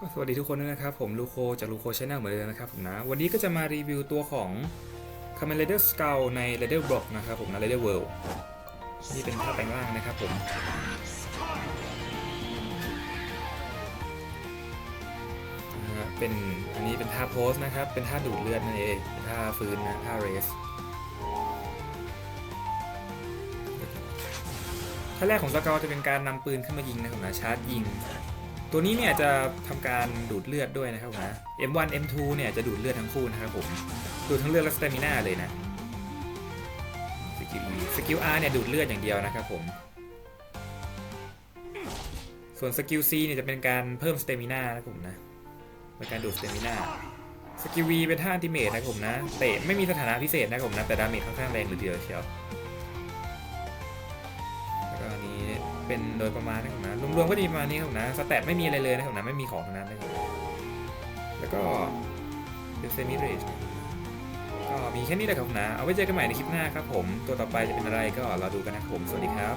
ก็สวัสดีทุกคนด้วยนะครับ ผมลูโคจากลูโคชาแนลเหมือนเดิมนะครับผมนะ วันนี้ก็จะมารีวิวตัวของ c a m e n Rider Skull ใน Rider Block นะครับผมนะ Rider World นี่เป็นท่าแปลงร่างนะครับผมเป็นอันนี้เป็นท่าโพสนะครับ เป็นท่าดูดเลือดนั่นเองท่าฟื้นนะท่าเรสท่าแรกของสกาวจะเป็นการนำปืนขึ้นมายิงนะครับนะชาร์จยิง ตัวนี้เนี่ยจะทำการดูดเลือดด้วยนะครับนะ M1 M2 เนี่ยจะดูดเลือดทั้งคู่นะครับผม ดูดทั้งเลือดและสเตมิน่าเลยนะ สกิลสกิล R เนี่ยดูดเลือดอย่างเดียวนะครับผม ส่วนสกิล C เนี่ยจะเป็นการเพิ่มสเตมิน่านะครับผมนะ เป็นการดูดสเตมิน่า สกิล V เป็นท่าอันติเมทนะครับผมนะ เตะไม่มีสถานะพิเศษนะครับผมนะ แต่ดาเมจค่อนข้างแรงหรือเดียวเชียว เป็นโดยประมาณนะครับนะรวมๆก็จะมีประมาณนี้ครับนะสแตทไม่มีอะไรเลยนะครับนะไม่มีของทั้งนั้นนะครับแล้วก็เป็นเซมิเรจก็มีแค่นี้แหละครับนะเอาไว้เจอกันใหม่ในคลิปหน้าครับผมตัวต่อไปจะเป็นอะไรก็รอดูกันนะครับผมสวัสดีครับ